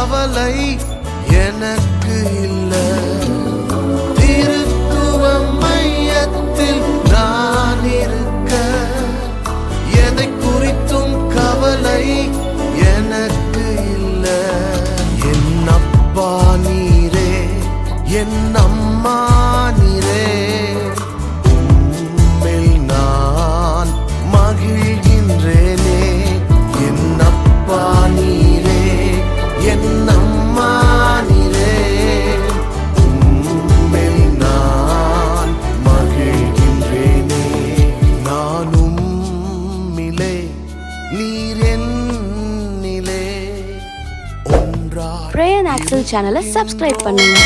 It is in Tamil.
கவலை எனக்கு இல்லை. திருத்துவ மையத்தில் நான் இருக்க. எதை குறித்தும் கவலை எனக்கு இல்லை. என் அப்பா நீரே என் பிரேயன் ஆக்சல் சேனலை சப்ஸ்கிரைப் பண்ணுங்க.